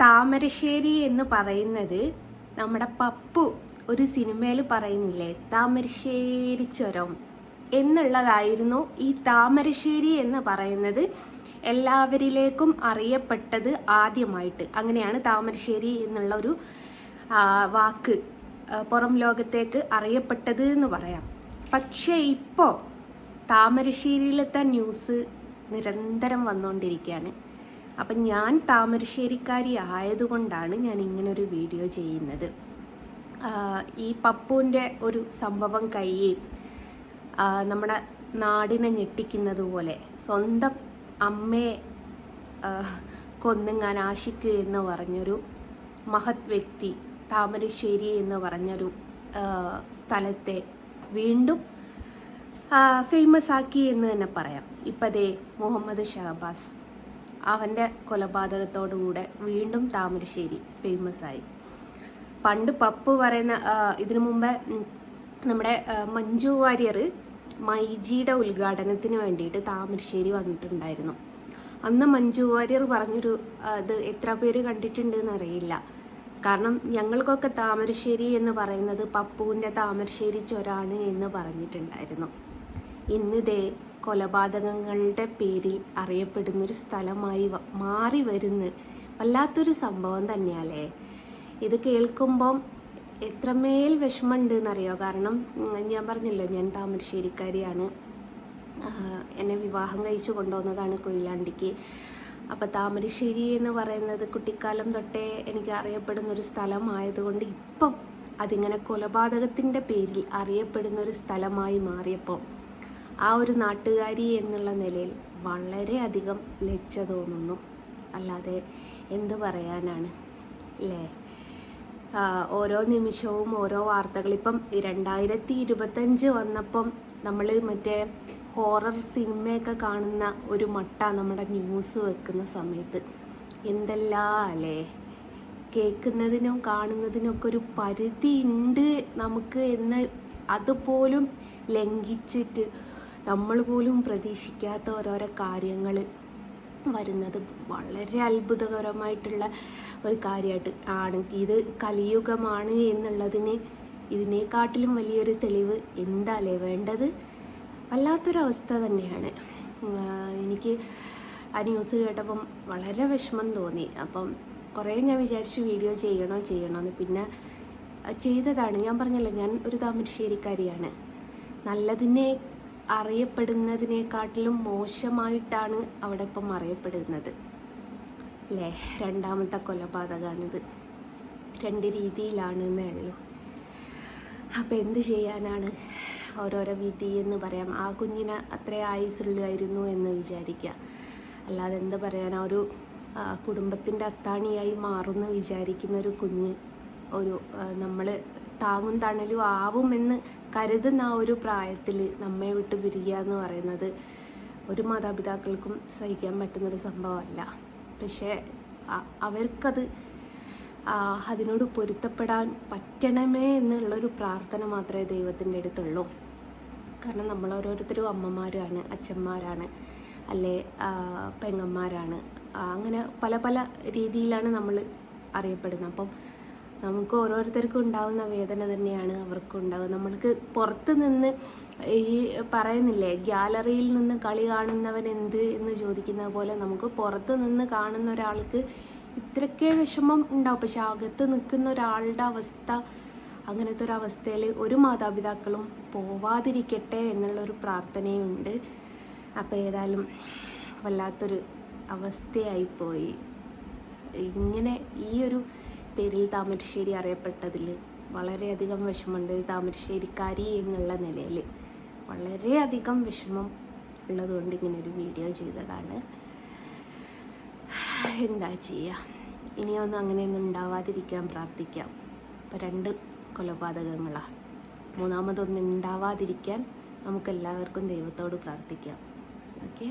താമരശ്ശേരി എന്ന് പറയുന്നത് നമ്മുടെ പപ്പു ഒരു സിനിമയിൽ പറയുന്നില്ലേ താമരശ്ശേരി ചുരം എന്നുള്ളതായിരുന്നു ഈ താമരശ്ശേരി എന്ന് പറയുന്നത്. എല്ലാവരിലേക്കും അറിയപ്പെട്ടത് ആദ്യമായിട്ട്. അങ്ങനെയാണ് താമരശ്ശേരി എന്നുള്ള ഒരു വാക്ക് പുറം ലോകത്തേക്ക് അറിയപ്പെട്ടത് എന്ന് പറയാം. പക്ഷേ ഇപ്പോൾ താമരശ്ശേരിയിലത്തെ ന്യൂസ് നിരന്തരം വന്നുകൊണ്ടിരിക്കുകയാണ്. അപ്പം ഞാൻ താമരശ്ശേരിക്കാരി ആയതുകൊണ്ടാണ് ഞാൻ ഇങ്ങനൊരു വീഡിയോ ചെയ്യുന്നത്. ഈ പപ്പുവിന്റെ ഒരു സംഭവം കയ്യേ നമ്മുടെ നാടിനെ ഞെട്ടിക്കുന്നത് പോലെ സ്വന്തം അമ്മയെ കൊന്നുങ്ങാൻ ആശിക്ക് എന്ന് പറഞ്ഞൊരു മഹത് വ്യക്തി താമരശ്ശേരി എന്ന് പറഞ്ഞൊരു സ്ഥലത്തെ വീണ്ടും ഫേമസ് ആക്കി എന്ന് തന്നെ പറയാം. ഇപ്പതേ മുഹമ്മദ് ഷഹബാസ് അവന്റെ കൊലപാതകത്തോടുകൂടെ വീണ്ടും താമരശ്ശേരി ഫേമസ് ആയി. പണ്ട് പപ്പു പറയുന്ന ഇതിനു മുമ്പേ നമ്മുടെ മഞ്ജു വാര്യർ മൈജിയുടെ ഉദ്ഘാടനത്തിന് വേണ്ടിയിട്ട് താമരശ്ശേരി വന്നിട്ടുണ്ടായിരുന്നു. അന്ന് മഞ്ജു വാര്യർ പറഞ്ഞൊരു ഇത് എത്ര പേര് കണ്ടിട്ടുണ്ട് എന്നറിയില്ല കാരണം ഞങ്ങൾക്കൊക്കെ താമരശ്ശേരി എന്ന് പറയുന്നത് പപ്പുവിന്റെ താമരശ്ശേരി ചൊരാണ് എന്ന് പറഞ്ഞിട്ടുണ്ടായിരുന്നു. ഇന്നിതേ കൊലപാതകങ്ങളുടെ പേരിൽ അറിയപ്പെടുന്ന ഒരു സ്ഥലമായി മാറി വരുന്ന വല്ലാത്തൊരു സംഭവം തന്നെയല്ലേ? ഇത് കേൾക്കുമ്പം എത്രമേൽ വിഷമമുണ്ട് എന്നറിയോ കാരണം ഞാൻ പറഞ്ഞല്ലോ ഞാൻ താമരശ്ശേരിക്കാരിയാണ്. എന്നെ വിവാഹം കഴിച്ചു കൊണ്ടുവന്നതാണ് കൊയിലാണ്ടിക്ക്. അപ്പോൾ താമരശ്ശേരി എന്ന് പറയുന്നത് കുട്ടിക്കാലം തൊട്ടേ എനിക്ക് അറിയപ്പെടുന്ന ഒരു സ്ഥലമായതുകൊണ്ട് ഇപ്പം അതിങ്ങനെ കൊലപാതകത്തിന്റെ പേരിൽ അറിയപ്പെടുന്ന ഒരു സ്ഥലമായി മാറിയപ്പോൾ ആ ഒരു നാട്ടുകാരി എന്നുള്ള നിലയിൽ വളരെയധികം ലജ്ജ തോന്നുന്നു. അല്ലാതെ എന്ത് പറയാനാണ്? അല്ലേ ഓരോ നിമിഷവും ഓരോ വാർത്തകൾ. ഇപ്പം രണ്ടായിരത്തി ഇരുപത്തഞ്ച് വന്നപ്പം നമ്മൾ മറ്റേ ഹോറർ സിനിമയൊക്കെ കാണുന്ന ഒരു മട്ട നമ്മുടെ ന്യൂസ് വെക്കുന്ന സമയത്ത്. എന്തെല്ലാം അല്ലേ കേൾക്കുന്നതിനും കാണുന്നതിനൊക്കെ ഒരു പരിധി ഉണ്ട് നമുക്ക് എന്ന് അതുപോലും ലംഘിച്ചിട്ട് നമ്മൾ പോലും പ്രതീക്ഷിക്കാത്ത ഓരോരോ കാര്യങ്ങൾ വരുന്നത് വളരെ അത്ഭുതകരമായിട്ടുള്ള ഒരു കാര്യമായിട്ട് ആണ്. ഇത് കലിയുഗമാണ് എന്നുള്ളതിന് ഇതിനെക്കാട്ടിലും വലിയൊരു തെളിവ് എന്താലേ വേണ്ടത് വല്ലാത്തൊരവസ്ഥ തന്നെയാണ്. എനിക്ക് ആ ന്യൂസ് കേട്ടപ്പം വളരെ വിഷമം തോന്നി. അപ്പം കുറേ ഞാൻ വിചാരിച്ചു വീഡിയോ ചെയ്യണോ ചെയ്യണോന്ന്. പിന്നെ ചെയ്തതാണ്. ഞാൻ പറഞ്ഞല്ലോ ഞാൻ ഒരു താമരശ്ശേരിക്കാരിയാണ്. നല്ലതിനെ അറിയപ്പെടുന്നതിനേക്കാട്ടിലും മോശമായിട്ടാണ് അവിടെ ഇപ്പം അറിയപ്പെടുന്നത്. അല്ലേ രണ്ടാമത്തെ കൊലപാതകമാണിത്. രണ്ട് രീതിയിലാണ് എന്നേ ഉള്ളൂ. അപ്പം എന്ത് ചെയ്യാനാണ്? ഓരോരോ വിധി എന്ന് പറയാം. ആ കുഞ്ഞിന് അത്ര ആയുസുള്ളായിരുന്നു എന്ന് വിചാരിക്കുക. അല്ലാതെ എന്താ പറയാൻ ആ ഒരു കുടുംബത്തിന്റെ അത്താണിയായി മാറുമെന്ന് വിചാരിക്കുന്ന ഒരു കുഞ്ഞ് ഒരു നമ്മൾ താങ്ങും തണലും ആവുമെന്ന് കരുതുന്ന ആ ഒരു പ്രായത്തിൽ നമ്മെ വിട്ട് പിരിയുക എന്ന് പറയുന്നത് ഒരു മാതാപിതാക്കൾക്കും സഹിക്കാൻ പറ്റുന്നൊരു സംഭവമല്ല. പക്ഷേ അവർക്കത് അതിനോട് പൊരുത്തപ്പെടാൻ പറ്റണമേ എന്നുള്ളൊരു പ്രാർത്ഥന മാത്രമേ ദൈവത്തിന്റെ അടുത്തുള്ളൂ. കാരണം നമ്മൾ ഓരോരുത്തരും അമ്മമാരാണ് അച്ഛന്മാരാണ് അല്ലെ? പെങ്ങന്മാരാണ്. അങ്ങനെ പല പല രീതിയിലാണ് നമ്മൾ അറിയപ്പെടുന്നത്. അപ്പം നമുക്ക് ഓരോരുത്തർക്കും ഉണ്ടാവുന്ന വേദന തന്നെയാണ് അവർക്കും ഉണ്ടാവുക. നമ്മൾക്ക് പുറത്ത് നിന്ന് ഈ പറയുന്നില്ലേ ഗ്യാലറിയിൽ നിന്ന് കളി കാണുന്നവൻ എന്ത് എന്ന് ചോദിക്കുന്ന പോലെ നമുക്ക് പുറത്ത് നിന്ന് കാണുന്ന ഒരാൾക്ക് ഇത്രയ്ക്കേ വിഷമം ഉണ്ടാവും. പക്ഷെ അകത്ത് നിൽക്കുന്ന ഒരാളുടെ അവസ്ഥ അങ്ങനത്തെ ഒരു അവസ്ഥയിൽ ഒരു മാതാപിതാക്കളും പോവാതിരിക്കട്ടെ എന്നുള്ളൊരു പ്രാർത്ഥനയുണ്ട്. അപ്പോൾ ഏതായാലും വല്ലാത്തൊരു അവസ്ഥയായിപ്പോയി. ഇങ്ങനെ ഈ ഒരു പേരിൽ താമരശ്ശേരി അറിയപ്പെട്ടതിൽ വളരെയധികം വിഷമമുണ്ട് താമരശ്ശേരിക്കാരി എന്നുള്ള നിലയിൽ വളരെയധികം വിഷമം ഉള്ളതുകൊണ്ട് ഇങ്ങനെ ഒരു വീഡിയോ ചെയ്തതാണ്. എന്താ ചെയ്യുക ഇനിയൊന്നും അങ്ങനെയൊന്നും ഉണ്ടാവാതിരിക്കാൻ പ്രാർത്ഥിക്കാം. ഇപ്പം രണ്ട് കൊലപാതകങ്ങളാണ് മൂന്നാമതൊന്നും ഉണ്ടാവാതിരിക്കാൻ നമുക്കെല്ലാവർക്കും ദൈവത്തോട് പ്രാർത്ഥിക്കാം. ഓക്കെ?